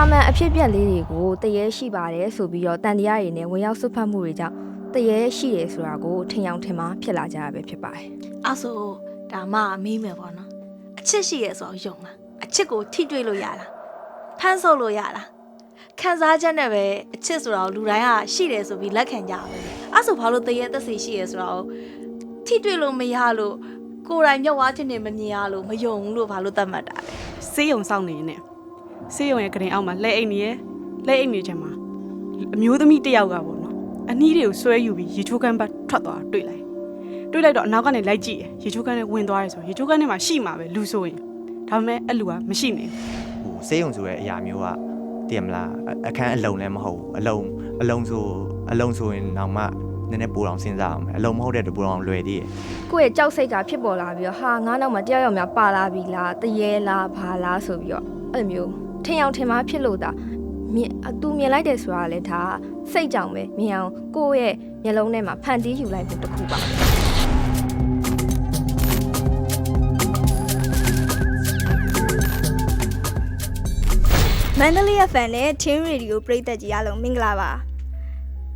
တာမန်အဖြစ်အပျက်လေးတွေကိုတရေရှိပါတယ်ဆိုပြီးတော့တန်တရားတွေနဲ့ဝင်ရောက်ဆွတ်ဖတ်မှုတွေကြောင့်တရေရှိတယ်ဆိုတာကိုထင်အောင်ထင်မှာဖြစ်လာကြရပဲဖြစ်ပါတယ်အဲ့ဆိုဒါမှမေးမယ်ပေါ့နော်အချစ်ရှိရဲဆိုတော့ယုံလားအချစ်ကိုထိတွေ့လို့ရလားဖမ်းဆုပ်လို့ရလားခံစားချက်နဲ့ပဲအချစ်ဆိုတာကိုလူတိုင်းကရှိတယ်ဆိုပြီးလက်ခံကြပါပဲအဲ့ဆိုဘာလို့တရေသက်စီရှိရဲဆိုတာကိုထိတွေ့လို့မရလို့ကိုယ်တိုင်မြတ်ဝါးတင်နေမမြင်ရလို့မယုံဘူးလို့ဘာလို့သတ်မှတ်တာလဲစေးရုံစောင့်နေနေ စေးရုံရဲ့ကရင်အောက်မှာလက်အိတ်နေရဲ့လက်အိတ်နေချင်မှာအမျိုးသမီးတစ်ယောက်ကပေါ့နော်အနီးတွေကိုဆွဲယူပြီးရေချိုးကန်းဘတ်ထွက်သွားတာတွေ့လိုက်တွေ့လိုက်တော့အနောက်ကနေလိုက်ကြည့်ရရေချိုးကန်းနဲ့ဝင်သွားရဲဆိုရေချိုးကန်းထဲမှာရှိမှာပဲလူဆိုရင်ဒါပေမဲ့အဲ့လူကမရှိနေဘူးဟိုစေးရုံဆိုတဲ့အရာမျိုးကတည်မလားအအခန်းအလုံးလည်းမဟုတ်ဘူးအလုံးအလုံးဆိုအလုံးဆိုရင်တော့မှနည်းနည်းပိုအောင်စဉ်းစားအောင်ပဲအလုံးမဟုတ်တဲ့တပူအောင်လွယ်သေးတယ်ကိုယ့်ရဲ့ကြောက်စိတ်ကဖြစ်ပေါ်လာပြီးတော့ဟာငါးနောက်မှာတယောက်ယောက်များပါလာပြီလားတရေလားဘာလားဆိုပြီးတော့အဲ့လိုမျိုး ထင်အောင်ထင်မှာဖြစ်လို့ဒါမြင်အသူမြင်လိုက်တယ်ဆိုတာလေဒါစိတ်ကြောင့်ပဲမြင်အောင်ကိုယ့်ရဲ့မျက်လုံးထဲမှာဖန်တီးယူလိုက်ဖို့တစ်ခုပါမန္တလေး FM နဲ့ Team Radio ပရိသတ်ကြီးအားလုံးမင်္ဂလာပါ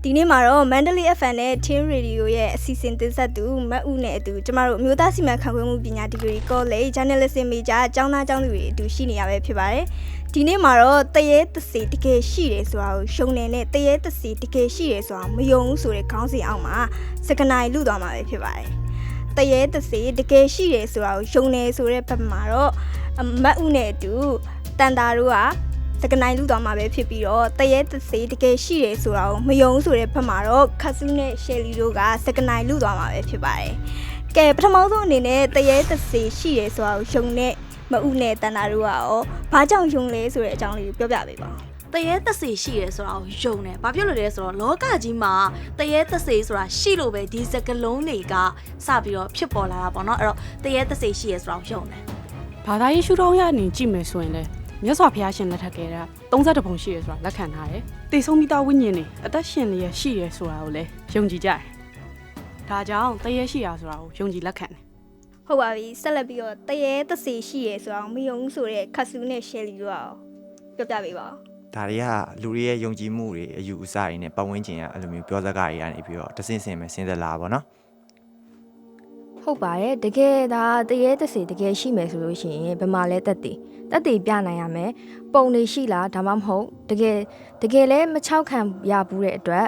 ဒီနေ့မှာတော့မန္တလေး FM နဲ့ Team Radio ရဲ့အစီအစဉ်တင်ဆက်သူမတ်ဦးနဲ့အတူကျမတို့အမျိုးသားစီမံခန့်ခွဲမှုပညာဒီဂရီ College Journalism Major ကျောင်းသားကျောင်းသူတွေအတူရှိနေရပဲဖြစ်ပါတယ်ဒီနေ့မှာတော့တရေတစေတကယ်ရှိတယ်ဆိုတာကိုရှုံနေနဲ့တရေတစေတကယ်ရှိတယ်ဆိုတာမယုံဘူးဆိုတဲ့ခေါင်းစဉ်အောက်မှာစကနိုင်လူသွားမှာပဲဖြစ်ပါတယ်တရေတစေတကယ်ရှိတယ်ဆိုတာကိုရှုံနေဆိုတဲ့ဘက်မှာတော့အမတ်ဦးနဲ့အတူတန်တာတို့က စကနိုင်လူသွားမှာပဲဖြစ်ပြီးတော့တရဲတစေတကယ်ရှိတယ်ဆိုတာကိုမယုံဆိုတဲ့ဘက်မှာတော့ခတ်စုနဲ့ရှယ်လီတို့ကစကနိုင်လူသွားမှာပဲဖြစ်ပါတယ်။ကဲပထမဆုံးအနေနဲ့တရဲတစေရှိတယ်ဆိုတာကိုယုံနဲ့မဥနဲ့တန်တာတို့ကရောဘာကြောင့်ယုံလဲဆိုတဲ့အကြောင်းလေးကိုပြောပြပေးပါဦးတရေသက်စေရှိရဲဆိုတာကိုယုံတယ်။ဘာဖြစ်လို့လဲဆိုတော့လောကကြီးမှာတရေသက်စေဆိုတာရှိလို့ပဲဒီစကလုံးတွေကစပြီးတော့ဖြစ်ပေါ်လာတာပေါ့နော်။အဲ့တော့တရေသက်စေရှိရဲဆိုတာကိုယုံတယ်ဘာသာရေးရှုထောင့်ရနေကြည့်မယ်ဆိုရင်လေ မြတ်စွာဘုရားရှင်လက်ထက်ကတည်းက30ပုံရှိရဆိုတာလက်ခံထားတယ်။တေဆုံးမိသားဝိညာဉ်တွေအသက်ရှင်နေရရှိရဆိုတာကိုလည်းယုံကြည်ကြတယ်။ဒါကြောင့်တရေရှိရဆိုတာကိုယုံကြည်လက်ခံတယ်ဟုတ်ပါပြီဆက်လက်ပြီးတော့တရဲတစေရှိတယ်ဆိုတာကိုမယုံဆိုတဲ့ခတ်စုနဲ့ရှယ်လီတို့ကရောပြောပြပေးပါဦးဒါတွေကလူတွေရဲ့ယုံကြည်မှုတွေအယူအဆတွေနဲ့ပတ်ဝန်းကျင်ကအဲ့လိုမျိုးပြောစကားတွေကနေပြီးတော့တဆင့်ဆင့်ပဲစဉ်းစားလာပါတော့ဟုတ်ပါတယ်တကယ်ဒါတရေတစေတကယ်ရှိမယ်ဆိုလို့ရှိရင်ဘယ်မှာလဲတက်တည် တက်တည်ပြနိုင်ရမယ်ပုံတွေရှိလားဒါမှမဟုတ်တကယ်တကယ်လဲမချောက်ခံရဘူးတဲ့အတွက်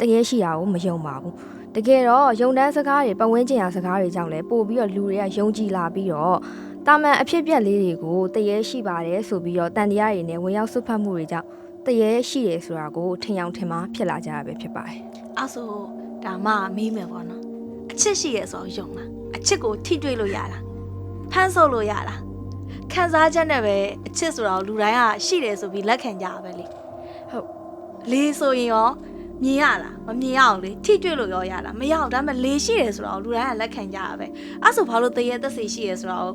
တရေရှိတာကိုမယုံပါဘူးတကယ်တော့ယုံတန်းစကားတွေပတ်ဝန်းကျင်ရာစကားတွေကြောင့်လဲပို့ပြီးတော့လူတွေကယုံကြည်လာပြီးတော့တာမန်အဖြစ်အပျက်လေးတွေကိုတရေရှိပါတယ်ဆိုပြီးတော့တန်တရားတွေနဲ့ဝင်ရောက်ဆွတ်ဖတ်မှုတွေကြောင့်တရေရှိတယ်ဆိုတာကိုထင်အောင်ထင်မှာဖြစ်လာကြရပဲဖြစ်ပါတယ်။အဲ့ဆိုဒါမှမေးမယ်ပေါ့နော်။အချစ်ရှိရဲဆိုတော့ယုံလားအချစ်ကိုထိတွေ့လို့ရလားဖမ်းဆုပ်လို့ရလား ခံစားချက်နဲ့ပဲအချစ်ဆိုတာကိုလူတိုင်းကရှိတယ်ဆိုပြီးလက်ခံကြပါပဲလေဟုတ်လေးဆိုရင်ရောမြင်ရလားမမြင်ရအောင်လေထိတွေ့လို့ရောရလားမရအောင်ဒါပေမဲ့လေးရှိတယ်ဆိုတာကိုလူတိုင်းကလက်ခံကြရပဲအဲ့ဆိုဘာလို့တရေသက်စီရှိရဲဆိုတာကို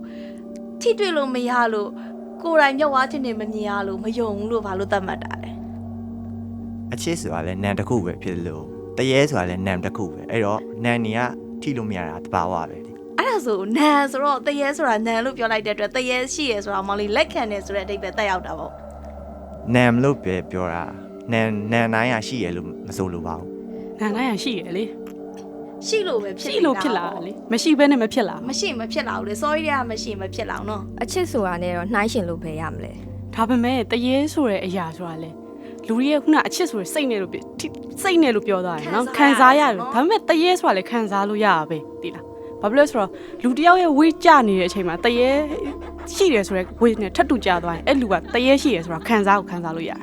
ထိတွေ့လို့မရလို့ကိုယ်တိုင်မြတ်ဝါတင်နေမမြင်ရလို့မယုံဘူးလို့ဘာလို့သတ်မှတ်တာလဲအချစ်ဆိုတာလည်းနံတစ်ခုပဲဖြစ်လို့တရေဆိုတာလည်းနံတစ်ခုပဲအဲ့တော့နံနေကထိလို့မရတာတဘာဝပဲလေအဲ့ ဒါဆိုနန်ဆိုတော့တရေဆိုတာနန်လို့ပြောလိုက်တဲ့အတွက်တရေရှိရဲဆိုတာမောင်လေးလက်ခံတယ်ဆိုတဲ့အဓိပ္ပာယ်တက်ရောက်တာပေါ့နံလို့ပဲပြောတာနံနံတိုင်းရရှိရလို့မဆိုလိုပါဘူး။နာနိုင်ရရှိရလေရှိလို့ပဲဖြစ်ရှိလို့ဖြစ်လာတာလေမရှိဘဲနဲ့မဖြစ်လာဘူးမရှိမဖြစ်လာဘူးလေ sorry တဲ့ကမရှိမဖြစ်လာအောင်နော်အချစ်ဆိုတာနဲ့တော့နှိုင်းရှင်လို့ပဲရမလဲဒါပေမဲ့တရေဆိုတဲ့အရာဆိုတာလေလူတွေရဲ့ခုနအချစ်ဆိုတဲ့စိတ်နဲ့လို့ပြောထိစိတ်နဲ့လို့ပြောသွားတယ်နော်ခံစားရတယ်ဒါပေမဲ့တရေဆိုတာလေခံစားလို့ရတာပဲတိလား ဘာဖြစ်လို့လဲဆိုတော့လူတစ်ယောက်ရဲ့ဝေးကြနေတဲ့အချိန်မှာတရေရှိတယ်ဆိုတဲ့ဝေးနဲ့ထပ်တူကြသွားရင်အဲ့လူကတရေရှိတယ်ဆိုတာခံစားကိုခံစားလို့ရ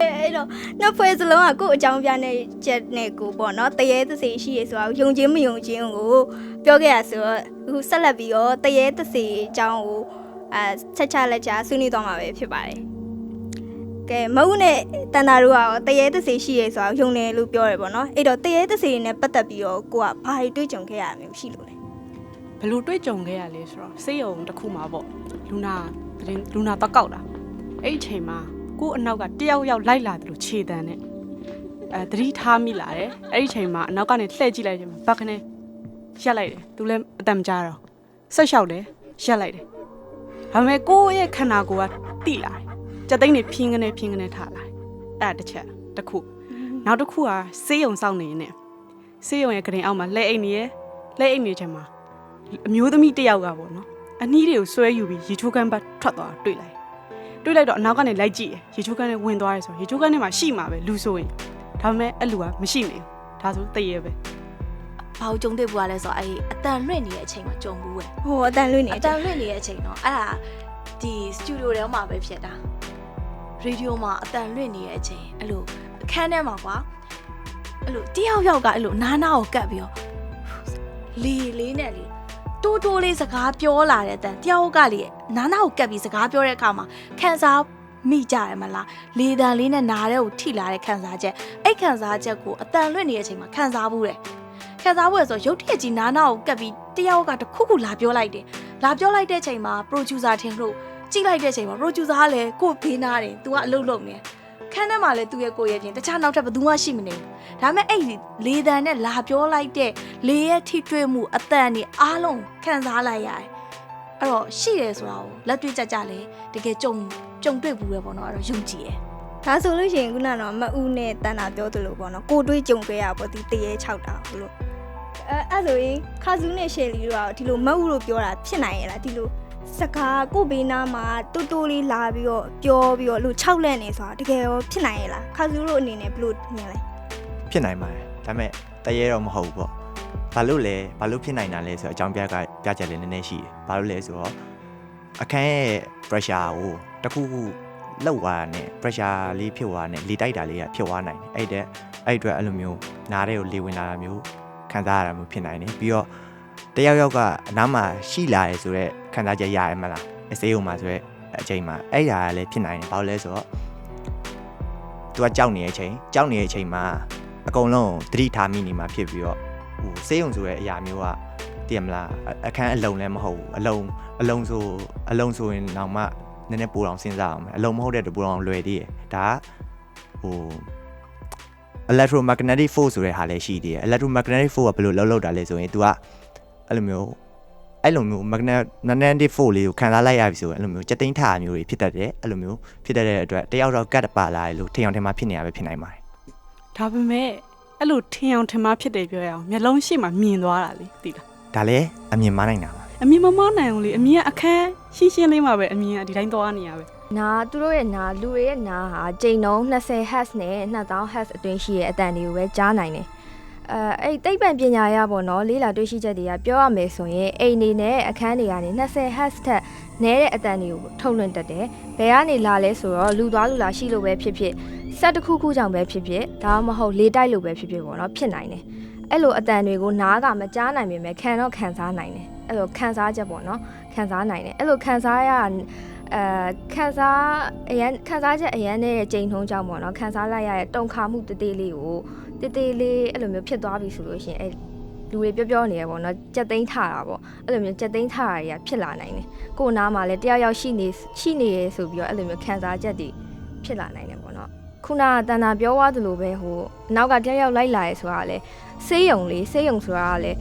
တယ်အဲ့တော့နှစ်ဖွဲ့စလုံးကကိုယ့်အကြောင်းပြတဲ့ချက်နဲ့ကိုပေါ့နော်တရေတစေရှိရဆိုတာကိုယုံချင်းမယုံချင်းကိုပြောခဲ့ရဆိုတော့အခုဆက်လက်ပြီးတော့တရေတစေအကြောင်းကိုအဲချက်ချလက်ချဆွေးနွေးသွားမှာပဲဖြစ်ပါတယ်ကဲမဟုတ်နဲ့တန်တာတို့ကရောတရေတစေရှိရဆိုတာကိုယုံတယ်လို့ပြောတယ်ပေါ့နော်အဲ့တော့တရေတစေနဲ့ပတ်သက်ပြီးတော့ကိုကဘာတွေတွေ့ကြုံခဲ့ရမျိုးရှိလို့လဲ ဘယ်လိုတွေ့ကြုံခဲ့ရလဲဆိုတော့စေးရုံတစ်ခုမှာပေါ့လူနာသတင်းလူနာတော့ကောက်တာအဲ့ဒီအချိန်မှာကို့အနောက်ကတယောက်ယောက်လိုက်လာတယ်လို့ခြေတန်းနဲ့အဲသတိထားမိလာတယ်အဲ့ဒီအချိန်မှာအနောက်ကနေလှည့်ကြည့်လိုက်တယ်မှာဘက်ကနေရက်လိုက်တယ်သူလည်းအတမ်ကြားတော့ဆက်လျှောက်တယ်ရက်လိုက်တယ်ဒါပေမဲ့ကိုယ့်ရဲ့ခန္ဓာကိုယ်ကတိလာတယ်ကြက်သိန်းတွေဖြင်းကနေဖြင်းကနေထားလာတယ်အဲ့ဒါတစ်ချက်တစ်ခုနောက်တစ်ခုကစေးရုံစောင့်နေနေစေးရုံရဲ့ကရင်အောက်မှာလှဲအိတ်နေရလှဲအိတ်နေချင်မှာ အမျိုးသမီးတစ်ယောက်ကပေါ့နော်အနီးတွေကိုဆွဲယူပြီးရေချိုးကန်းဘတ်ထွက်သွားတာတွေ့လိုက်တွေ့လိုက်တော့အနောက်ကနေလိုက်ကြည့်ရရေချိုးကန်းနဲ့ဝင်သွားရဲဆိုရေချိုးကန်းထဲမှာရှိမှာပဲလူဆိုရင်ဒါပေမဲ့အဲ့လူကမရှိနေဘူးဒါဆိုတည့်ရဲပဲဘာလို့ကြုံတွေ့ဘူးလဲဆိုတော့အဲ့အတန်လွင့်နေတဲ့အချိန်မှာကြုံဘူးပဲဟိုအတန်လွင့်နေအတန်လွင့်နေတဲ့အချိန်တော့အဲ့ဒါဒီစတူဒီယိုထဲမှာပဲဖြစ်တာရေဒီယိုမှာအတန်လွင့်နေတဲ့အချိန်အဲ့လိုအခန်းထဲမှာကွာအဲ့လိုတယောက်ယောက်ကအဲ့လိုနားနာကိုကပ်ပြီးတော့လေလေးနဲ့လေ တိုးတိုးလေးစကားပြောလာတဲ့အတန်တယောက်ကလေနားနာကိုကပ်ပြီးစကားပြောတဲ့အခါမှာခံစားမိကြရမလားလေတန်လေးနဲ့နားတဲ့ကိုထိလာတဲ့ခံစားချက်အဲ့ခံစားချက်ကိုအတန်လွင့်နေတဲ့အချိန်မှာခံစားဘူးတယ်ခံစားဘူးရဆိုရုတ်တရက်ကြီးနားနာကိုကပ်ပြီးတယောက်ကတစ်ခုခုလာပြောလိုက်တယ်လာပြောလိုက်တဲ့ချိန်မှာ producer ထင်လို့ကြည့်လိုက်တဲ့ချိန်မှာ producer ကလည်းကို့ဘေးနာတယ်။ तू ကအလုပ်လုပ်နေ။ခန်းထဲမှာလည်းသူ့ရဲ့ကိုယ့်ရဲ့ပြင်တခြားနောက်ထပ်ဘယ်သူမှရှိမနေဘူး။ ဒါပေမဲ့အဲ့ဒီလေတံနဲ့လာပြောလိုက်တဲ့လေရဲ့ထိတွေ့မှုအတန်นี่အားလုံးခံစားလိုက်ရတယ်။အဲ့တော့ရှိတယ်ဆိုတာကိုလက်တွေ့ကြကြလဲတကယ်ကြုံကြုံတွေ့ဘူးပဲပေါ့နော်။အဲ့တော့ယုံကြည်တယ်ဒါဆိုလို့ရှိရင်ခုနကတော့မအူနဲ့တန်တာပြောသလိုပေါ့နော်ကိုတွေးကြုံတွေ့ရပေါ့ဒီတရေ6တာဘလို့အဲအဲ့ဆိုရင်ခါစုနဲ့ရှယ်လီတို့ကဒီလိုမအူလို့ပြောတာဖြစ်နိုင်ရဲ့လားဒီလိုစကားကိုဘေးနားမှာတူတူလေးလာပြီးတော့ပြောပြီးတော့လို့6လက်နေဆိုတာတကယ်ရောဖြစ်နိုင်ရဲ့လားခါစုတို့အနေနဲ့ဘလို့မြင်လဲ ဖြစ်နိုင်ပါတယ်ဒါပေမဲ့တရေတော့မဟုတ်ဘူးပေါ့ဘာလို့လဲဘာလို့ဖြစ်နိုင်တာလဲဆိုတော့အကြောင်းပြကပြချက်လေးနည်းနည်းရှိတယ်ဘာလို့လဲဆိုတော့အခန်းရဲ့ pressure ကိုတစ်ခုခုလောက်သွားတာနဲ့ pressure လေးဖြစ်သွားတာနဲ့လေတိုက်တာလေးကဖြစ်သွားနိုင်တယ်အဲ့တဲ့အဲ့အတွက်အဲ့လိုမျိုးနားတဲ့ကိုလေဝင်လာတာမျိုးခံစားရတာမျိုးဖြစ်နိုင်တယ်ပြီးတော့တယောက်ယောက်ကအနားမှာရှိလာရဲဆိုတော့ခံစားချက်ရရမလားအစေးုံမှာဆိုတော့အချိန်မှာအဲ့ຢာကလည်းဖြစ်နိုင်တယ်ဘာလို့လဲဆိုတော့သူကကြောက်နေတဲ့အချိန်ကြောက်နေတဲ့အချိန်မှာ အကုန်လုံးသတိထားမိနေမှာဖြစ်ပြီးတော့ဟိုစေးုံဆိုတဲ့အရာမျိုးကတည်မလားအအခန်းအလုံးလည်းမဟုတ်ဘူးအလုံးအလုံးဆိုအလုံးဆိုရင်တော့မှနည်းနည်းပိုအောင်စဉ်းစားအောင်မယ်အလုံးမဟုတ်တဲ့တူပိုအောင်လွယ်သေးတယ်ဒါကဟို electromagnetic force ဆိုတဲ့ဟာလည်းရှိသေးတယ် electromagnetic force ကဘယ်လိုလှုပ်လှုပ်တာလဲဆိုရင် तू ကအဲ့လိုမျိုးအဲ့လိုမျိုး magnet magnetic force လေးကိုခံစားလိုက်ရပြီဆိုရင်အဲ့လိုမျိုးစက်သိန်းထားမျိုးတွေဖြစ်တတ်တယ်အဲ့လိုမျိုးဖြစ်တတ်တဲ့အတွက်တယောက်တော့ကတ်ပါလာတယ်လို့ထင်အောင်ထင်မှဖြစ်နေရပဲဖြစ်နိုင်ပါတယ် ဒါပေမဲ့အဲ့လိုထင်အောင်ထင်မှားဖြစ်တယ်ပြောရအောင်မျက်လုံးရှိမှမြင်သွားတာလေသိလားဒါလည်းအမြင်မနိုင်တာပါအမြင်မမနိုင်ဘူးလေအမြင်ကအခန်းရှင်းရှင်းလေးမှပဲအမြင်ကဒီတိုင်းသွားနေရပဲနာသူတို့ရဲ့နာလူတွေရဲ့နာဟာချိန်နှုန်း20 Hz နဲ့2000 Hz အတွင်းရှိတဲ့အတန်တွေကိုပဲကြားနိုင်တယ်အဲအဲ့တိတ်ပံပညာရပေါ့နော်လေးလာတွေ့ရှိချက်တွေကပြောရမယ်ဆိုရင်အိမ်နေနဲ့အခန်းတွေကနေ20 Hz ထက် နည်းတဲ့အတန်တွေကိုထုတ်လွှင့်တတ်တယ်ဘယ်ကနေလာလဲဆိုတော့လူသွားလူလာရှိလို့ပဲဖြစ်ဖြစ်စက်တစ်ခုခုကြောင့်ပဲဖြစ်ဖြစ်ဒါမှမဟုတ်လေတိုက်လို့ပဲဖြစ်ဖြစ်ပေါ့နော်ဖြစ်နိုင်တယ်အဲ့လိုအတန်တွေကိုနားကမကြားနိုင်ပေမဲ့ခံတော့ခံစားနိုင်တယ်အဲ့လိုခံစားချက်ပေါ့နော်ခံစားနိုင်တယ်အဲ့လိုခံစားရအဲခန်းစားအရန်ခန်းစားချက်အရန်နဲ့ကြိမ်ထုံးကြောင့်ပေါ့နော်ခန်းစားလိုက်ရတဲ့တုံခါမှုတသေးလေးကိုတသေးလေးအဲ့လိုမျိုးဖြစ်သွားပြီဆိုလို့ရှိရင်အဲ့ လူတွေပြောပြောနေရပေါ့နော်ကြက်သိန်းထတာပေါ့အဲ့လိုမျိုးကြက်သိန်းထတာတွေကဖြစ်လာနိုင်တယ်ကိုယ်နားမှာလည်းတယောက်ယောက်ရှိနေရှိနေရဆိုပြီးတော့အဲ့လိုမျိုးခန်းစားချက်တွေဖြစ်လာနိုင်တယ်ပေါ့နော်ခုနကတန်တာပြောသွားသလိုပဲဟိုနောက်ကတယောက်ယောက်လိုက်လာရဲဆိုတာကလည်းစေးယုံလေးစေးယုံဆိုတာကလည်း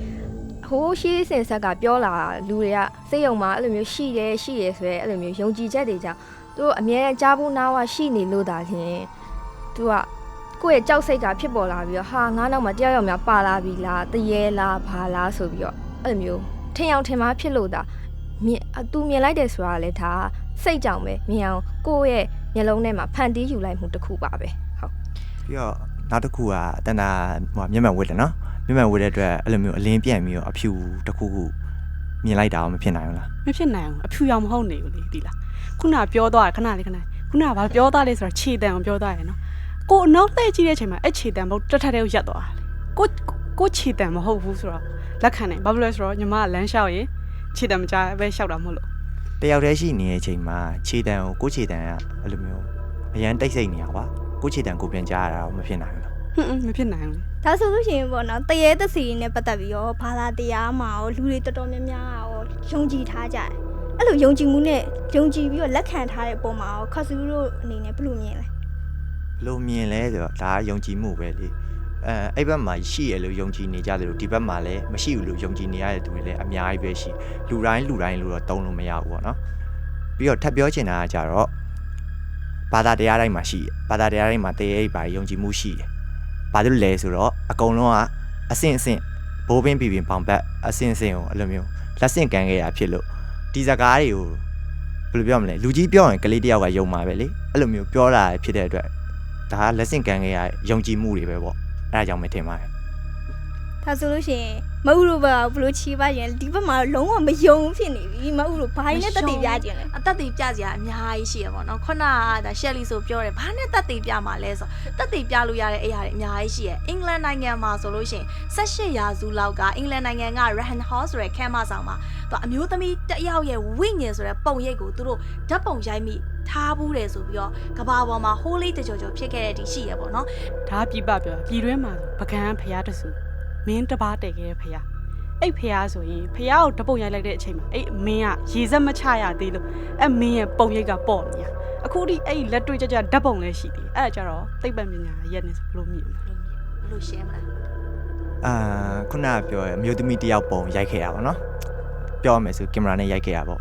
ဟိုးရှိစင်ဆက်ကပြောလာတာလူတွေကစိတ်ယုံမှာအဲ့လိုမျိုးရှိတယ်ရှိတယ်ဆိုရဲအဲ့လိုမျိုးယုံကြည်ချက်တွေကြောင့်သူတို့အမြဲတမ်းကြားဖို့နားဝရှိနေလို့ဒါလျှင်သူက ကိုယ့်ရဲ့ကြောက်စိတ်ကဖြစ်ပေါ်လာပြီးတော့ဟာငါးနောက်မှာတယောက်ယောက်များပါလာပြီလားတရေလားဘာလားဆိုပြီးတော့အဲ့လိုမျိုးထင်အောင်ထင်မှားဖြစ်လို့ဒါမြင်အသူမြင်လိုက်တယ်ဆိုတာကလည်းဒါစိတ်ကြောင့်ပဲမြင်အောင်ကိုယ့်ရဲ့မျက်လုံးထဲမှာဖန်တီးယူလိုက်မှုတစ်ခုပါပဲဟုတ်ပြီးတော့နောက်တစ်ခုကတန်တာဟိုမျက်မှန်ဝတ်တယ်နော်မျက်မှန်ဝတ်တဲ့အတွက်အဲ့လိုမျိုးအလင်းပြန့်ပြီးတော့အဖြူတစ်ခုခုမြင်လိုက်တာမဖြစ်နိုင်ဘူးလားမဖြစ်နိုင်ဘူးအဖြူရောင်မဟုတ်နေဘူးလေသိလားခုနကပြောသွားတာခဏလေးခဏလေးခုနကဘာပြောသားလဲဆိုတော့ခြေတံအောင်ပြောသားရယ်နော် ကိုအနောက်လှည့်ကြည့်တဲ့အချိန်မှာအဲ့ခြေတံဘုတ်တက်ထက်တဲ့ကိုရက်သွားတာလေကိုကိုခြေတံမဟုတ်ဘူးဆိုတော့လက်ခံတယ်ဘာဖြစ်လဲဆိုတော့ညီမကလမ်းလျှောက်ရင်ခြေတံမကြပဲလျှောက်တာမဟုတ်လို့တယောက်တည်းရှိနေတဲ့အချိန်မှာခြေတံကိုကိုယ့်ခြေတံကအဲ့လိုမျိုးအရန်တိတ်ဆိတ်နေရပါကိုယ့်ခြေတံကိုပြန်ကြားရတာတော့မဖြစ်နိုင်ဘူးလားဟွန်းဟွန်းမဖြစ်နိုင်ဘူးလေဒါဆိုလို့ရှိရင်ပေါ့နော်တရေသစီနဲ့ပတ်သက်ပြီးတော့ဘာသာတရားမှာရောလူတွေတော်တော်များများရောယုံကြည်ထားကြတယ်အဲ့လိုယုံကြည်မှုနဲ့ယုံကြည်ပြီးတော့လက်ခံထားတဲ့ပုံမှာရောခါစုတို့အနေနဲ့ဘယ်လိုမြင်လဲဘ လို့မြင်လဲဆိုတော့ဒါကယုံကြည်မှုပဲလေအဲအဲ့ဘက်မှာရှိရလို့ယုံကြည်နေကြတယ်လို့ဒီဘက်မှာလည်းမရှိဘူးလို့ယုံကြည်နေရတဲ့သူတွေလည်းအများကြီးပဲရှိလူတိုင်းလူတိုင်းလို့တော့တုံးလို့မရဘူးပေါ့နော်ပြီးတော့ထပ်ပြောချင်တာကကြတော့ဘာသာတရားတိုင်းမှာရှိတယ်ဘာသာတရားတိုင်းမှာတရားရိပ်ပါယုံကြည်မှုရှိတယ်ဘာလို့လဲဆိုတော့အကုန်လုံးကအဆင့်အဆင့်ဘိုးဘင်းပြပြပေါင်ပတ်အဆင့်အဆင့်ကိုအဲ့လိုမျိုးလက်ဆင့်ကမ်းခဲ့ရဖြစ်လို့ဒီစကားတွေကိုဘယ်လိုပြောမလဲလူကြီးပြောရင်ကလေးတယောက်ကယုံမှာပဲလေအဲ့လိုမျိုးပြောတာဖြစ်တဲ့အတွက် ဒါကလက်ဆင့်ကမ်းခဲ့ရယုံကြည်မှုတွေပဲပေါ့အဲ့ဒါကြောင့်မထင်ပါဘူး ဒါဆိုလို့ရှိရင်မအူတို့ဘက်ကဘလို့ချီပါရင်ဒီဘက်မှာလုံးဝမယုံဖြစ်နေပြီမအူတို့ဘာရင်နဲ့တက်တည်ပြခြင်းလဲအသက်သေးပြစရာအများကြီးရှိရပါတော့ခုနကဒါရှယ်လီဆိုပြောတယ်ဘာနဲ့တက်သေးပြမှာလဲဆိုတက်သေးပြလို့ရတဲ့အရာတွေအများကြီးရှိရအင်္ဂလန်နိုင်ငံမှာဆိုလို့ရှိရင်18ရာစုလောက်ကအင်္ဂလန်နိုင်ငံက Rahan Hall ဆိုတဲ့ခန်းမဆောင်မှာသူအမျိုးသမီးတစ်ယောက်ရဲ့ဝိညာဉ်ဆိုတဲ့ပုံရိပ်ကိုသူတို့ဓာတ်ပုံရိုက်မိထားဘူးတယ်ဆိုပြီးတော့ကဘာပေါ်မှာ holy တကြော်ကြော်ဖြစ်ခဲ့တဲ့ဒီရှိရပေါ့နော်ဒါပြပပြောပြည်တွင်းမှာပကံဖျားတဆူ မင်းတပားတည်ခဲ့တဲ့ဖျားအဲ့ဖျားဆိုရင်ဖျားကိုတပုံရိုက်လိုက်တဲ့အချိန်မှာအဲ့မင်းကရေစက်မချရသေးလို့အဲ့မင်းရဲ့ပုံရိပ်ကပေါ့နေရအခုထိအဲ့လက်တွေ့ကြကြဓာတ်ပုံလည်းရှိသေးတယ်အဲ့ဒါကြတော့သိပ္ပံပညာရက်နေဆိုဘလို့မြင်လဲဘယ်လိုမြင်ဘယ်လိုရှင်းမလားအာခုနကပြောရအမျိုးသမီးတစ်ယောက်ပုံရိုက်ခဲ့ရပါတော့ပြောရမယ်ဆိုကင်မရာနဲ့ရိုက်ခဲ့ရပေါ့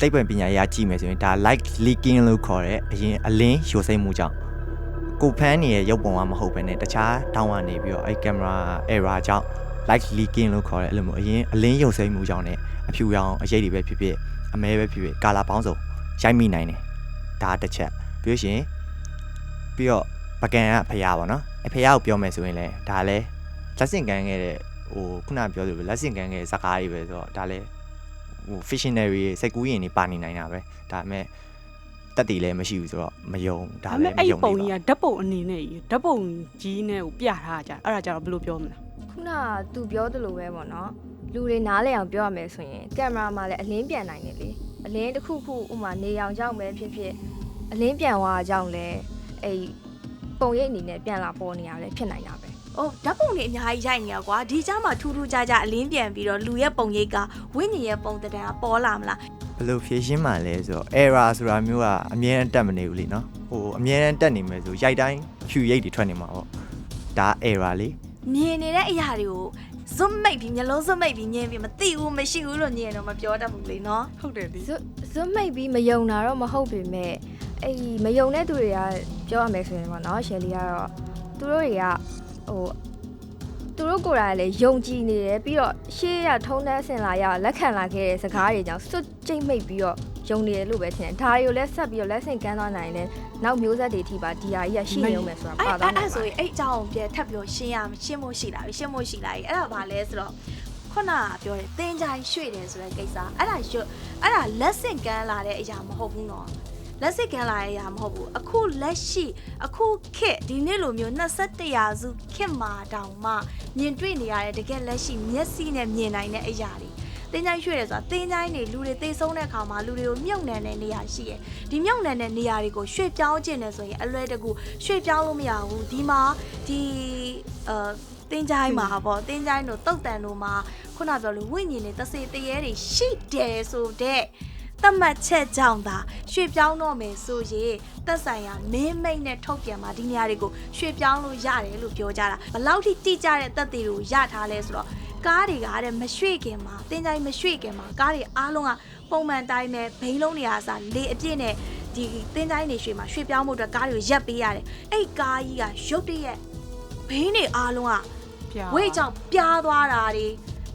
သိပ္ပံပညာရကြည့်မယ်ဆိုရင်ဒါ light leaking လို့ခေါ်တဲ့အရင်အလင်းယိုစိမ့်မှုကြောင့် ကိုဖန်းနေရဲ့ရုပ်ပုံကမဟုတ်ဘဲနဲ့တခြားတောင်းကနေပြီးတော့အဲ့ကင်မရာ error ကြောင့် light leaking လို့ခေါ်တဲ့အဲ့လိုမျိုးအရင်အလင်းယိုစိမ့်မှုကြောင့် ਨੇ အဖြူရောင်အရေးတွေပဲဖြစ်ဖြစ်အမဲပဲဖြစ်ဖြစ်ကာလာပေါင်းစုံရိုက်မိနိုင်တယ်ဒါတစ်ချက်ပြီးလို့ရှိရင်ပြီးတော့ပကံကဖျားပါတော့အဖျားကိုပြောမယ်ဆိုရင်လည်းဒါလည်းလက်ဆင့်ကမ်းခဲ့တဲ့ဟိုခုနပြောသလိုပဲလက်ဆင့်ကမ်းခဲ့တဲ့ဇာတ်ကားတွေပဲဆိုတော့ဒါလည်းဟို fictionary စိတ်ကူးရင်နေပါနေနိုင်တာပဲဒါပေမဲ့ တက်တည်လည်းမရှိဘူးဆိုတော့မယုံဒါဒါပေလမဲ့ည်းမအဲ့ယုံပုံဘူးကြီးကဓာတ်ပုံအနေနဲ့ကြီးဓာတ်ပုံကြီးနဲ့ကိုပြထားကြအဲ့ဒါကြတော့ဘယ်လိုပြောမလဲခုနကသူပြောသလိုပဲပေါ့နော်လူတွေနားလည်အောင်ပြောရမယ်ဆိုရင်ကင်မရာမှာလည်းအလင်းပြန်နိုင်တယ်လေအလင်းတစ်ခုခုဥမာနေအောင်ကြောင့်ပဲဖြစ်ဖြစ်အလင်းပြန်သွားတာကြောင့်လည်းအဲ့ပုံရိပ်အနေနဲ့ပြန်လာပေါ်နေရလဲဖြစ်နိုင်တာပဲ။ အိုးဓာတ်ပုံတွေအများကြီးရိုက်နေရကွာဒီကြားမှာထူးထူးခြားခြားအလင်းပြန်ပြီးတော့လူရဲ့ပုံရိပ်ကဝိညာဉ်ရဲ့ပုံတံတန်ကပေါ်လာမလားဘယ်လိုဖြေရှင်းမှလဲဆိုတော့ error ဆိုတာမျိုးကအမြဲတမ်းတက်မနေဘူးလीနော်ဟိုအမြဲတမ်းတက်နေမယ်ဆိုရိုက်တိုင်းအဖြူရိပ်တွေထွက်နေမှာပေါ့ဒါ error လေ။မြင်နေတဲ့အရာတွေကိုဇွတ်မိတ်ပြီးမျိုးလုံးဇွတ်မိတ်ပြီးညင်ပြီးမသိဘူးမရှိဘူးလို့ညင်တော့မပြောတတ်ဘူးလေနော်ဟုတ်တယ်ဒီဇွတ်ဇွတ်မိတ်ပြီးမယုံတာတော့မဟုတ်ပေမဲ့အဲ့ဒီမယုံတဲ့သူတွေကပြောရမယ်ဆိုရင်ပေါ့နော်ရှယ်လီကတော့သူတို့တွေက ဟိုသူတို့ကိုယ်တိုင်လည်းယုံကြည်နေတယ်ပြီးတော့ရှေ့ရထုံးတန်းဆင်လာရလက်ခံလာခဲ့တဲ့စကားတွေကြောင့်စွတ်ကြိတ်မိတ်ပြီးတော့ယုံနေတယ်လို့ပဲထင်တယ်ဒါတွေကိုလည်းဆက်ပြီးတော့လက်ဆင့်ကမ်းသွားနိုင်တယ်နောက်မျိုးဆက်တွေထိပါဒီဟာကြီးကရှိနေအောင်မယ်ဆိုတာ။အဲ့ပါသွားအဲ့နိုင်အဲ့ပါဆိုရင်အဲ့အကြောင်းကိုပြန်ထပ်ပြီးတော့ရှင်းရမယ်ရှင်းဖို့ရှိလာပြီရှင်းဖို့ရှိလာပြီအဲ့ဒါဘာလဲဆိုတော့ခုနကပြောတယ်သင်္ချိုင်းရွှေ့တယ်ဆိုတဲ့ကိစ္စအဲ့ဒါရွအဲ့ဒါလက်ဆင့်ကမ်းလာတဲ့အရာမဟုတ်ဘူးနော် လက်စစ်ကန်လာရရမဟုတ်ဘူးအခုလက်ရှိအခုခေတ်ဒီနေ့လိုမျိုး21ရာစုခေတ်မှာတောင်မှမြင်တွေ့နေရတဲ့တကယ်လက်ရှိမျက်စိနဲ့မြင်နိုင်တဲ့အရာတွေတင်းချိုင်းရွှေ့တယ်ဆိုတာတင်းချိုင်းတွေလူတွေသိဆုံးတဲ့အခါမှာလူတွေကိုမြုပ်နှံတဲ့နေရာရှိတယ်ဒီမြုပ်နှံတဲ့နေရာတွေကိုရွှေ့ပြောင်းခြင်းတယ်ဆိုရင်အလွယ်တကူရွှေ့ပြောင်းလို့မရဘူးဒီမှာဒီအာတင်းချိုင်းမှာပေါ့တင်းချိုင်းတို့တုတ်တန်တို့မှာခုနပြောလို့ဝိညာဉ်တွေတစေတရေတွေရှိတယ်ဆိုတဲ့ သတ်မှတ်ချက်ကြောင့်သာရွှေ့ပြောင်းတော့မယ်ဆိုရင်သက်ဆိုင်ရာမင်းမိတ်နဲ့ထုတ်ပြန်มาဒီနေရာတွေကိုရွှေ့ပြောင်းလို့ရတယ်လို့ပြောကြတာဘယ်လောက်ထိတိကျတဲ့သက်သေတွေကိုရထားလဲဆိုတော့ကားတွေကတဲ့မရွှေ့ခင်မှာတင်းတိုင်းမရွှေ့ခင်မှာကားတွေအားလုံးကပုံမှန်တိုင်းပဲဘိန်းလုံးတွေအားစားလေအပြည့်နဲ့ဒီတင်းတိုင်းတွေရွှေ့မှာရွှေ့ပြောင်းဖို့အတွက်ကားတွေကိုရက်ပေးရတယ်အဲ့ကားကြီးကရုတ်တရက်ဘိန်းတွေအားလုံးကပြာဝိတ်ကြောင့်ပြားသွားတာတွေ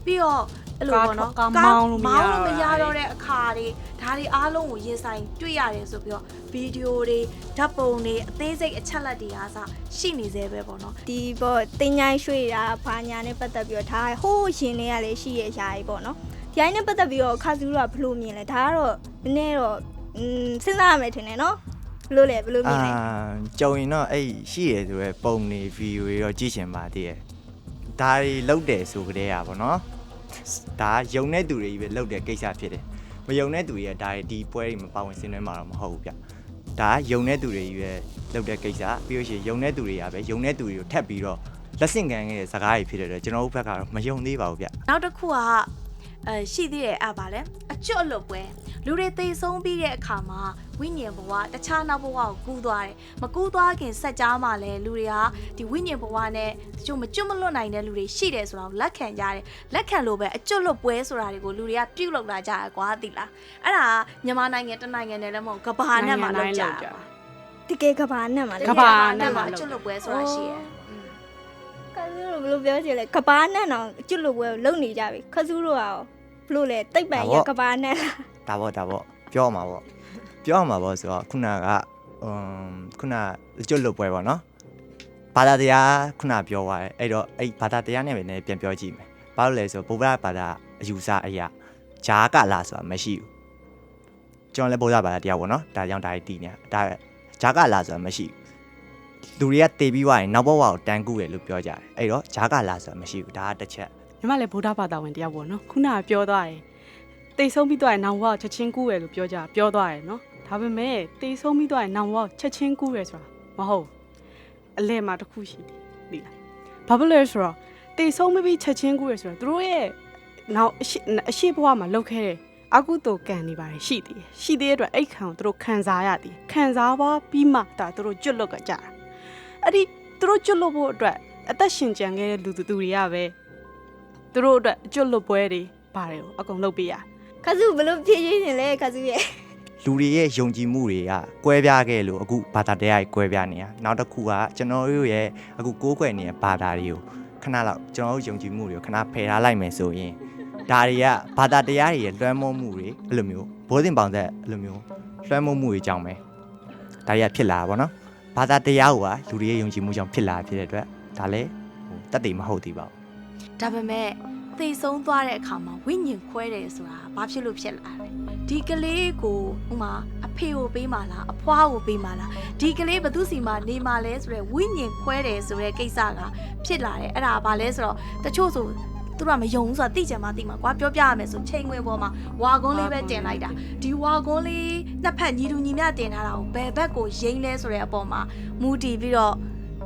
ပြီးတော့ အဲ့လိုပေါ့နော် ကားမောင်းလို့မရ မောင်းလို့မရ တော့ တော့တဲ့အခါတွေဒါတွေအားလုံးကိုရင်ဆိုင်တွေ့ရတယ်ဆိုပြီးတော့ဗီဒီယိုတွေဓာတ်ပုံတွေအသေးစိတ်အချက်လက်တွေအားစရှိနေသေးပဲပေါ့နော် ဒီပေါ့တင်ញိုင်းရွှေ့တာဘာညာနဲ့ပတ်သက်ပြီးတော့ဒါဟိုးရှင်တွေကလည်းရှိရရှာကြီးပေါ့နော်ဒီအိုင်းနဲ့ပတ်သက်ပြီးတော့ခါစုကဘယ်လိုမြင်လဲဒါကတော့နည်းနည်းတော့อืมစဉ်းစားရမယ်ထင်တယ်နော်ဘယ်လိုလဲဘယ်လိုမြင်လဲ ကြုံရင်တော့အဲ့ရှိရဆိုရဲပုံနေဗီဒီယိုတွေတော့ကြည့်ချင်ပါသေးတယ်ဒါတွေလောက်တယ်ဆိုကြတဲ့อ่ะဗောနော် ဒါယုံတဲ့သူတွေကြီးပဲလောက်တဲ့ကိစ္စဖြစ်တယ်မယုံတဲ့သူတွေကဒါတွေဒီပွဲတွေမပါဝင်ဆင်းနွှဲမှာတော့မဟုတ်ဘူးဗျဒါကယုံတဲ့သူတွေကြီးပဲလောက်တဲ့ကိစ္စပြီးလို့ရှိရင်ယုံတဲ့သူတွေကပဲယုံတဲ့သူတွေကိုထပ်ပြီးတော့လက်ဆင့်ကမ်းခဲ့တဲ့စကားတွေဖြစ်တဲ့အတွက်ကျွန်တော်တို့ဘက်ကတော့မယုံသေးပါဘူးဗျနောက်တစ်ခုက အဲရှိသေးတယ်အဲ့ပါလဲအကျွတ်အလွတ်ပွဲလူတွေသိဆုံးပြီးတဲ့အခါမှာဝိညာဉ်ဘဝတခြားနောက်ဘဝကိုကူးသွားတယ်မကူးသွားခင်စက်ကြားမှာလဲလူတွေကဒီဝိညာဉ်ဘဝနဲ့တချို့မကျွတ်မလွတ်နိုင်တဲ့လူတွေရှိတယ်ဆိုတာကိုလက်ခံကြတယ်လက်ခံလို့ပဲအကျွတ်လွတ်ပွဲဆိုတာတွေကိုလူတွေကပြုတ်လောက်လာကြရကွာသိလားအဲ့ဒါမြန်မာနိုင်ငံတစ်နိုင်ငံနဲ့လည်းမဟုတ်ကမ္ဘာနဲ့မှလောက်ကြတာပါတကယ်ကဘာနဲ့မှာလေကဘာနဲ့မှာကျွတ်လွတ်ပွဲဆိုတာရှိရယ်ခါစုတို့ဘယ်လိုပြောချင်လဲကဘာနဲ့တော့ကျွတ်လို့ပွဲကိုလုံနေကြပြီခါစုတို့ကရော ဘယ်လိုလဲတိတ်ပံရကဘာနဲ့လားဒါပေါ့ဒါပေါ့ပြောရမှာပေါ့ပြောရမှာပေါ့ဆိုတော့ခုနကอืมခုနကျွတ်လွတ်ပွဲပေါ့နော်ဘာသာတရားခုနပြောသွားတယ်အဲ့တော့အဲ့ဘာသာတရားနဲ့ပဲလည်းပြန်ပြောကြည့်မယ်ဘာလို့လဲဆိုတော့ဗုဒ္ဓဘာသာအယူဆအရာဂျာကလာဆိုတာမရှိဘူးကျွန်တော်လည်းဗုဒ္ဓဘာသာတရားပေါ့နော်ဒါကြောင့်ဒါကြီးတည်နေတာဒါဂျာကလာဆိုတာမရှိဘူးလူတွေကတေပြီးွားရင်နောက်ဘဝကိုတန်ကူတယ်လို့ပြောကြတယ်အဲ့တော့ဂျာကလာဆိုတာမရှိဘူးဒါကတစ်ချက် ညီမလည်းဗုဒ္ဓဘာသာဝင်တရားပေါ့နော်ခုနကပြောသွားတယ်တိတ်ဆုံးပြီးသွားရင်နောင်ဘဝကိုချက်ချင်းကူးရလို့ပြောကြပြောသွားတယ်နော်ဒါပေမဲ့တိတ်ဆုံးပြီးသွားရင်နောင်ဘဝကိုချက်ချင်းကူးရဆိုတာမဟုတ်ဘူးအလဲမှာတစ်ခုရှိတယ်လीလားဘာဖြစ်လဲဆိုတော့တိတ်ဆုံးပြီးချက်ချင်းကူးရဆိုတော့သူတို့ရဲ့နောက်အရှိအရှိဘဝမှာလောက်ခဲ့တဲ့အကုသိုလ်ကံနေပါတယ်ရှိသေးတယ်ရှိသေးတဲ့အတွက်အဲ့ခံကိုသူတို့ခံစားရသည်ခံစားပါပြီးမှဒါသူတို့ကျွတ်လွတ်ကြကြတာအဲ့ဒီသူတို့ကျွတ်လွတ်ဖို့အတွက်အသက်ရှင်ကြံခဲ့တဲ့လူသူတွေကပဲ သူတို့အတွက်အကျွတ်လွတ်ပွဲတွေပါတယ်အကုန်လုပ်ပေးရခါစုဘယ်လိုဖြည့်ရင်းနေလဲခါစုရဲ့လူတွေရဲ့ယုံကြည်မှုတွေကကွဲပြားခဲ့လို့အခုဘာသာတရားကြီးကွဲပြားနေတာနောက်တစ်ခုကကျွန်တော်တို့ရဲ့အခုကိုးကွယ်နေတဲ့ဘာသာတွေကိုခဏလောက်ကျွန်တော်တို့ယုံကြည်မှုတွေကိုခဏဖယ်ထားလိုက်မယ်ဆိုရင်ဒါတွေကဘာသာတရားတွေရဲ့လွှမ်းမိုးမှုတွေအဲ့လိုမျိုးဘိုးစင်ပေါင်သက်အဲ့လိုမျိုးလွှမ်းမိုးမှုတွေကြောင့်ပဲဒါတွေကဖြစ်လာတာပေါ့နော်ဘာသာတရားကလူတွေရဲ့ယုံကြည်မှုကြောင့်ဖြစ်လာဖြစ်တဲ့အတွက်ဒါလည်းဟိုတတ်သိမဟုတ်သေးပါဘူး ဒါပေမဲ့သိဆုံးသွားတဲ့အခါမှာဝိညာဉ်ခွဲတယ်ဆိုတာဘာဖြစ်လို့ဖြစ်လာလဲဒီကလေးကိုဥမာအဖေကိုပေးမှလားအဖွားကိုပေးမှလားဒီကလေးဘသူစီမှာနေမှလဲဆိုတော့ဝိညာဉ်ခွဲတယ်ဆိုတဲ့ကိစ္စကဖြစ်လာတယ်အဲ့ဒါဘာလဲဆိုတော့တချို့ဆိုသူတို့ကမယုံဘူးဆိုတာသိကြမှာသိမှာကွာပြောပြရမယ်ဆိုချိန်ခွင်ပေါ်မှာဝါကုန်းလေးပဲတင်လိုက်တာဒီဝါကုန်းလေးနှစ်ဖက်ညီတူညီမျှတင်ထားတာကိုဘယ်ဘက်ကိုရိမ့်လဲဆိုတဲ့အပေါ်မှာမူတည်ပြီးတော့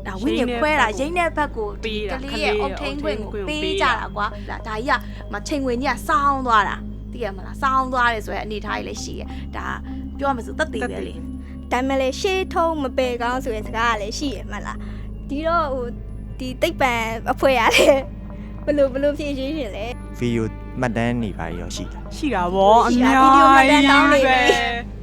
ဒါဝိညာဉ်ခွဲတာရိမ့်တဲ့ဘက်ကိုပေးတာကလေးရဲ့အုတ်ထိန်ခွင်ကိုအုတ်ထိန်ခွင်ကိုပေးကြတာကွာဒါဒါကြီးကမချိန်ခွင်ကြီးကစောင်းသွားတာသိရမလားစောင်းသွားတယ်ဆိုရဲအနေထားကြီးလည်းရှိရဲ့ဒါပြောရမယ်ဆိုသက်သေပဲလေဒါပေမဲ့လေရှေးထုံးမပယ်ကောင်းဆိုတဲ့စကားကလည်းရှိရမှတ်လားဒီတော့ဟိုဒီတိတ်ပံအဖွဲရလေဘယ်လိုဘယ်လိုဖြည့်ရင်းနေလဲဗီဒီယိုမှတ်တမ်းနေပါရောရှိတာရှိတာဗောအရှိတာများဗီဒီယိုမှတ်တမ်းတောင်းနေပြီပဲဒီ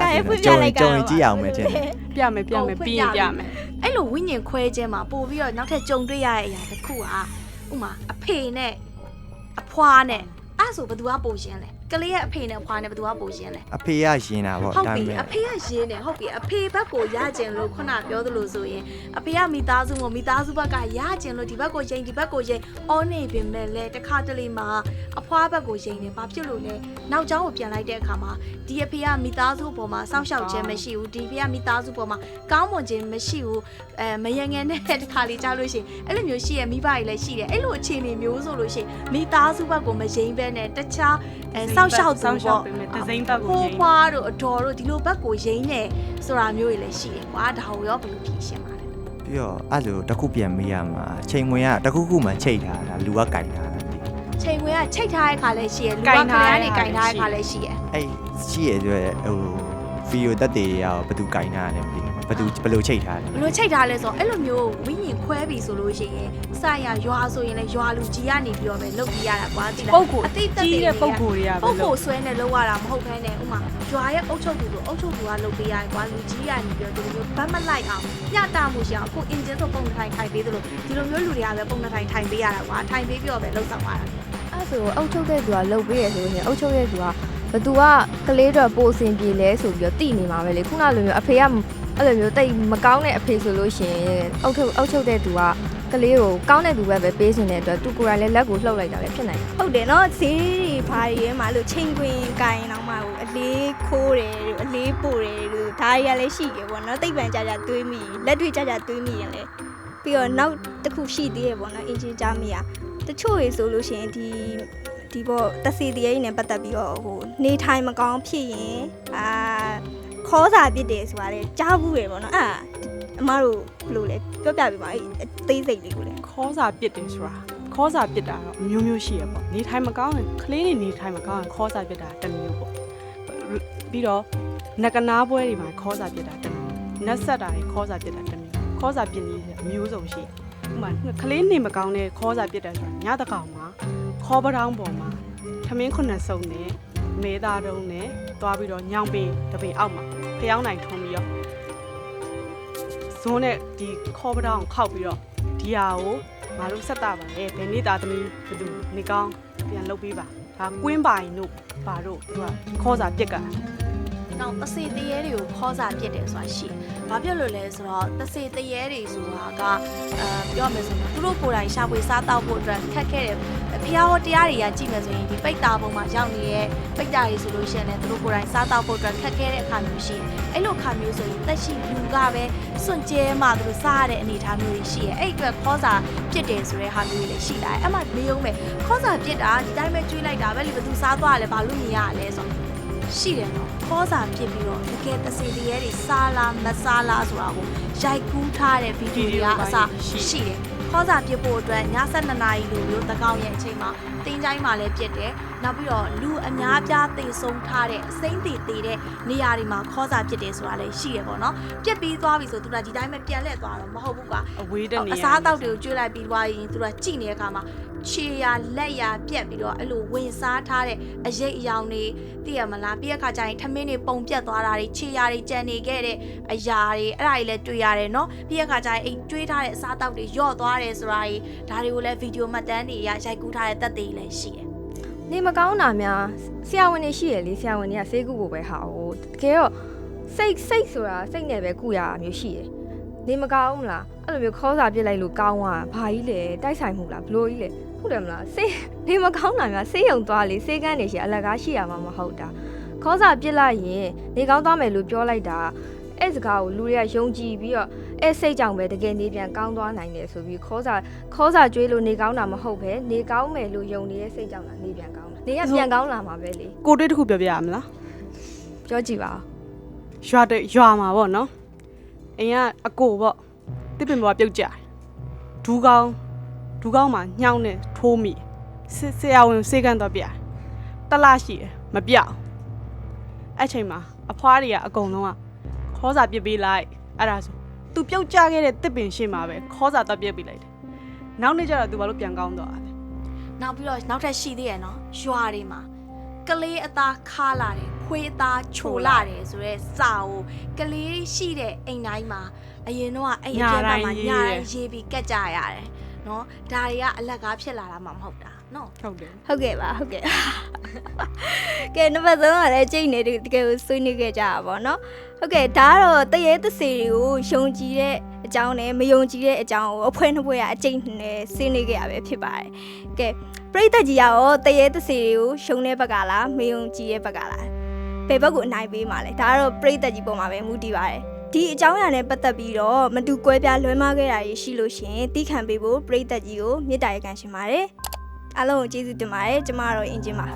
ကနေ့ဖွင့်ပြလိုက်ကြုံတော့ရင်ကြည့်အောင်မယ်ထင်တယ်ပြမယ်ပြမယ်ပြီးရင်ပြမယ်အဲ့လိုဝိညာဉ်ခွဲခြင်းမှာပို့ပြီးတော့နောက်ထပ်ကြုံတွေ့ရတဲ့အရာတစ်ခုကဥမာအဖေနဲ့အဖွားနဲ့အဲ့ဆိုဘယ်သူကပိုရှင်လဲ ကလေးရဲ့အဖေနဲ့အဖွားနဲ့ဘယ်သူကပိုရှင်လဲအဖေကရင်တာပေါ့ဟုတ်ဒါပြီပေမဲ့ အဖေကရင်းတယ်ဟုတ်ပြီအဖေဘက်ကိုရကျင်လို့ခုနပြောသလိုဆိုရင်အဖေကမိသားစုမို့မိသားစုဘက်ကရကျင်လို့ဒီဘက်ကိုရင်ဒီဘက်ကိုရင်အောနေပင်မဲ့လဲတခါတလေမှာအဖွားဘက်ကိုရင်တယ်ဘာဖြစ်လို့လဲနောက်ကျောင်းကိုပြန်လိုက်တဲ့အခါမှာဒီအဖေကမိသားစုပေါ်မှာစောင့်ရှောက်ခြင်းမရှိဘူးဒီအဖေကမိသားစုပေါ်မှာကောင်းမွန်ခြင်းမရှိဘူးအဲမယငယ်နဲ့တခါလေကြားလို့ရှိရင်အဲ့လိုမျိုးရှိရမိဘတွေလည်းရှိတယ်အဲ့လိုအခြေအနေမျိုးဆိုလို့ရှိရင်မိသားစုဘက်ကိုမရင်ဘဲနဲ့တခြားအဲစောင့်ရှောက်သူပေါ့ပေးမယ်ဒဇိန်ဘက်ကိုဖိုးရင်ဖွားတို့အတော်တို့ဒီလိုဘက်ကိုရင်းနေဆိုတာမျိုးတွေလည်းရှိတယ်ကွာဒါကိုရောဘယ်လိုဖြေရှင်းပါလဲပြီးတော့အဲ့လိုတစ်ခုပြန်မေးရမှာချိန်ဝင်ကတစ်ခုခုမှချိတ်ထားတာလူကကင်ထားတာလေချိန်ခွင်ကချိတ်ထားတဲ့ခါလည်းရှိရလူကခရမ်းနေကင်ထားတဲ့ခါလည်းရှိရအဲ့ရှိရတဲ့ဟိုဗီဒီယိုတက်တွေရောဘယ်သူကင်ထားတယ်မသိဘူး ဘယ်သူဘယ်လိုချိတ်ထားတယ်ဘယ်လိုချိတ်ထားလဲဆိုတော့အဲ့လိုမျိုးဝိညာဉ်ခွဲပြီဆိုလို့ရှိရင်စရရွာဆိုရင်လည်းရွာလူကြီးကနေပြီးတော့ပဲလုတ်ပြီးရတာကွာဒီလားပုံကိုအတိတ်တက်ကြီးတဲ့ပုံကိုတွေကပဲပုံလို့ကိုဆွဲနေလောက်ရတာမဟုတ်ဘဲနဲ့ဥမာရွာရဲ့အုတ်ချုပ်သူတို့အုတ်ချုပ်သူကလုတ်ပေးရတယ်ကွာလူကြီးကနေပြီးတော့ဒီလိုမျိုးဗတ်မလိုက်အောင်ညတာမှုရှိအောင်အခုအင်ဂျင်ဆိုပုံထိုင်ထိုင်ပေးသလိုဒီလိုမျိုးလူတွေကပဲပုံထိုင်ထိုင်ပေးရတာကွာထိုင်ပေးပြီးတော့ပဲလှုပ်ဆောင်ရတာအဲ့ဆိုအုတ်ချုပ်တဲ့သူကလှုပ်ပေးရဆိုရင်အုတ်ချုပ်ရဲ့သူကဘသူကကလေးတော့ပိုအဆင်ပြေလဲဆိုပြီးတော့တိနေမှာပဲလေခုနလိုမျိုးအဖေက အဲ့လိုမျိုးတိတ်မကောင်းတဲ့အဖေဆိုလို့ရှိရင်အုတ်ချုပ်အုတ်ချုပ်တဲ့သူကကလေးကိုကောင်းတဲ့သူပဲပဲပေးစင်တဲ့အတွက်သူကိုယ်တိုင်လည်းလက်ကိုလှုပ်လိုက်တာလည်းဖြစ်နိုင်တယ်ဟုတ်တယ်နော်ဈေးတွေဘာတွေရဲမှာလို့ချိန်ခွင်ကင်တော့မှဟိုအလေးခိုးတယ်လို့အလေးပို့တယ်လို့ဒါတွေကလည်းရှိတယ်ပေါ့နော်တိတ်ပံကြကြတွေးမိလက်တွေကြကြတွေးမိရင်လည်းပြီးတော့နောက်တစ်ခုရှိသေးရပေါ့နော်အင်ဂျင်ကြားမိရတချို့ရေဆိုလို့ရှိရင်ဒီဒီပေါ့တစီတရေနဲ့ပတ်သက်ပြီးတော့ဟိုနေထိုင်မကောင်းဖြစ်ရင်အာ ခေါ်စာပြစ်တယ်ဆိုတာလေကြားဘူးရပေါ့နော်အဲ့ဒါအမတို့ဘယ်လိုလဲပြောပြပြပါအဲ့အသေးစိတ်လေးကိုလည်းခေါ်စာပစ်တယ်ဆိုတာခေါ်စာပစ်တာတော့အမျိုးမျိုးရှိရပေါ့နေထိုင်မကောင်းရင်ကလေးတွေနေထိုင်မကောင်းရင်ခေါ်စာပစ်တာတစ်မျိုးပေါ့ပြီးတော့နကနာပွဲတွေမှာခေါ်စာပစ်တာတစ်မျိုးနတ်ဆက်တာတွေခေါ်စာပစ်တာတစ်မျိုးခေါ်စာပစ်နေတဲ့အမျိုးစုံရှိဥပမာကလေးနေမကောင်းတဲ့ခေါ်စာပစ်တယ်ဆိုတာညတကောင်မှာခေါ်ပတောင်းပေါ်မှာထမင်းခုနှစ်စုံနဲ့မဲသားတုံးနဲ့တွားပြီးတော့ညောင်ပင်တပင်အောက်မှာ ဖဖျောင်းနိုင်ထုံးပြီးတော့ဇွန်းနဲ့ဒီခေါ်ပတောင်ခောက်ပြီးတော့ဒီဟာကိုငါတို့ဆက်တာပါလေဘယ်နေ့သားသမီးဘယ်သူနေကောင်းပြန်လုပ်ပေးပါဒါကွင်းပိုင်တို့ဘာတို့သူကခေါ်စာပြက်ကနောက်တစေတရေတွေကိုခေါ်စာပြစ်တယ်ဆိုတာရှိတယ်။ဘာဖြစ်လို့လဲဆိုတော့တစေတရေတွေဆိုတာကအဲပြောမယ်ဆိုရင်သူတို့ကိုယ်တိုင်ရှာဖွေစားတောက်ဖို့အတွက်ခက်ခဲတယ်။ဖျားဟောတရားတွေကကြည့်မယ်ဆိုရင်ဒီပိတ်တာပုံမှာရောက်နေတဲ့ပိတ်တာတွေဆိုလို့ရှိရင်လည်းသူတို့ကိုယ်တိုင်စားတောက်ဖို့အတွက်ခက်ခဲတဲ့အခါမျိုးရှိတယ်။အဲ့လိုအခါမျိုးဆိုရင်တက်ရှိလူကပဲစွန့်ကြဲမှသူတို့စားရတဲ့အနေအထားမျိုးတွေရှိတယ်။အဲ့ဒီအတွက်ခေါ်စာပြစ်တယ်ဆိုတဲ့ဟာမျိုးတွေလည်းရှိလာတယ်။အဲ့မှမေးအောင်မယ်ခေါ်စာပြစ်တာဒီတိုင်းပဲကျွေးလိုက်တာပဲလေဘယ်သူစားသွားရလဲဘာလို့မြင်ရလဲဆိုတော့ရှိတယ်နော် ခေါ်စာဖြစ်ပြီးတော့တကယ်တစေတရေတွေစားလားမစားလားဆိုတာကိုရိုက်ကူးထားတဲ့ဗီဒီယိုတွေကအစရှိတယ်ခေါ်စာပြစ်ဖို့အတွက်ည7နာရီလိုမျိုးတကောင်ရဲ့အချိန်မှာတင်းချိုင်းမှာလည်းပြစ်တယ်နောက်ပြီးတော့လူအများပြားသေဆုံးထားတဲ့အစိမ့်သေးသေးတဲ့နေရာတွေမှာခေါ်စာပြစ်တယ်ဆိုတာလည်းရှိရပေါ့နော်ပြစ်ပြီးသွားပြီဆိုသူကဒီတိုင်းပဲပြန်လှည့်သွားတော့မဟုတ်ဘူးကွာအဝေးတဲ့နေရာအစားအသောက်တွေကိုကျွေးလိုက်ပြီးသွားရင်သူကကြည့်နေတဲ့အခါမှာ ခြေရလက်ရပြက်ပြီးတော့အဲ့လိုဝင်စားထားတဲ့အရိပ်အယောင်တွေသိရမလားပြီးတဲ့အခါကျရင်ထမင်းတွေပုံပြက်သွားတာတွေခြေရတွေကြံနေခဲ့တဲ့အရာတွေအဲ့ဒါတွေလည်းတွေ့ရတယ်နော်ပြီးတဲ့အခါကျရင်အိမ်ကျွေးထားတဲ့အစားအသောက်တွေယော့သွားတယ်ဆိုတာတွေဒါတွေကိုလည်းဗီဒီယိုမှတ်တမ်းတွေအရရိုက်ကူးထားတဲ့သက်သေတွေလည်းရှိတယ်နေမကောင်းတာများဆရာဝန်တွေရှိရလေဆရာဝန်တွေကဆေးကုဖို့ပဲဟာဟိုတကယ်တော့စိတ်စိတ်ဆိုတာစိတ်နဲ့ပဲကုရတာမျိုးရှိတယ်နေမကောင်းမလားအဲ့လိုမျိုးခေါ်စာပြစ်လိုက်လို့ကောင်းသွားဘာကြီးလဲတိုက်ဆိုင်မှုလားဘလို့ကြီးလဲ ဟုတ်တယ်မလားဆေးနေမကောင်းတာများဆေးရုံသွားလေဆေးကန်းနေရှိအလကားရှိရမှာမဟုတ်တာခေါ်စာပြစ်လိုက်ရင်နေကောင်းသွားမယ်လို့ပြောလိုက်တာအဲ့စကားကိုလူတွေကယုံကြည်ပြီးတော့အဲ့စိတ်ကြောင့်ပဲတကယ်နေပြန်ကောင်းသွားနိုင်တယ်ဆိုပြီးခေါ်စာခေါ်စာကျွေးလို့နေကောင်းတာမဟုတ်ပဲနေကောင်းမယ်လို့ယုံနေတဲ့စိတ်ကြောင့်လားနေပြန်ကောင်းတာနေကပြန်ကောင်းလာမှာပဲလေကိုတွေးတစ်ခုပြောပြရမလားပြောကြည့်ပါဦးရွာတဲ့ရွာမှာပေါ့နော်အိမ်ကအကိုပေါ့တစ်ပင်ပေါ်ပြုတ်ကြတယ်ဒူးကောင်း ဒူးကောင်းမှာညှောင်းနဲ့ထိုးမိဆဆရာဝန်စေကန်းတော့ပြတယ်တလားရှိတယ်မပြောက်အဲ့ချိန်မှာအဖွားတွေကအကုန်လုံးကခေါ်စာပြစ်ပေးလိုက်အဲ့ဒါဆိုသူပြုတ်ကြခဲ့တဲ့တစ်ပင်ရှေ့မှာပဲခေါ်စာတော့ပြစ်ပေးလိုက်တယ်နောက်နေ့ကျတော့သူဘာလို့ပြန်ကောင်းတော့လဲနောက်ပြီးတော့နောက်ထပ်ရှိသေးရနော်ရွာတွေမှာကလေးအသားခါလာတယ်ခွေးအသားချိုလာတယ်ဆိုတော့စာကိုကလေးရှိတဲ့အိမ်တိုင်းမှာအရင်တော့အဲ့အကျက်မှာညာတိုင်းရေးပြီးကတ်ကြရတယ် နော်ဒါတွေကအလက်ကားဖြစ်လာတာမှမဟုတ်တာနော်ဟုတ်တယ်ဟုတ်ကဲ့ပါဟုတ်ကဲ့ကဲနံပါတ်3ကလည်းချိန်နေတကယ်ကိုဆွေးနွေးခဲ့ကြတာပေါ့နော်ဟုတ်ကဲ့ဒါကတော့တရေသစေတွေကိုယုံကြည်တဲ့အကြောင်းနဲ့မယုံကြည်တဲ့အကြောင်းကိုအဖွဲနှစ်ဖွဲကအချိန်နဲ့ဆွေးနွေးခဲ့ရပဲဖြစ်ပါတယ်ကဲပရိသတ်ကြီးရောတရေသစေတွေကိုယုံတဲ့ဘက်ကလားမယုံကြည်တဲ့ဘက်ကလားဘယ်ဘက်ကိုအနိုင်ပေးမှာလဲဒါကတော့ပရိသတ်ကြီးပုံမှာပဲမူတည်ပါတယ် ဒီအကြောင်းအရာနဲ့ပတ်သက်ပြီးတော့မတူကွဲပြားလွဲမှားခဲ့တာရှိလို့ရှရင်တီးခံပေးဖို့ပရိသတ်ကြီးကိုမေတ္တာရက်ခံရှင်ပါတယ်အားလုံးကိုကျေးဇူးတင်ပါတယ်ကျမကတော့အင်ဂျင်ပါ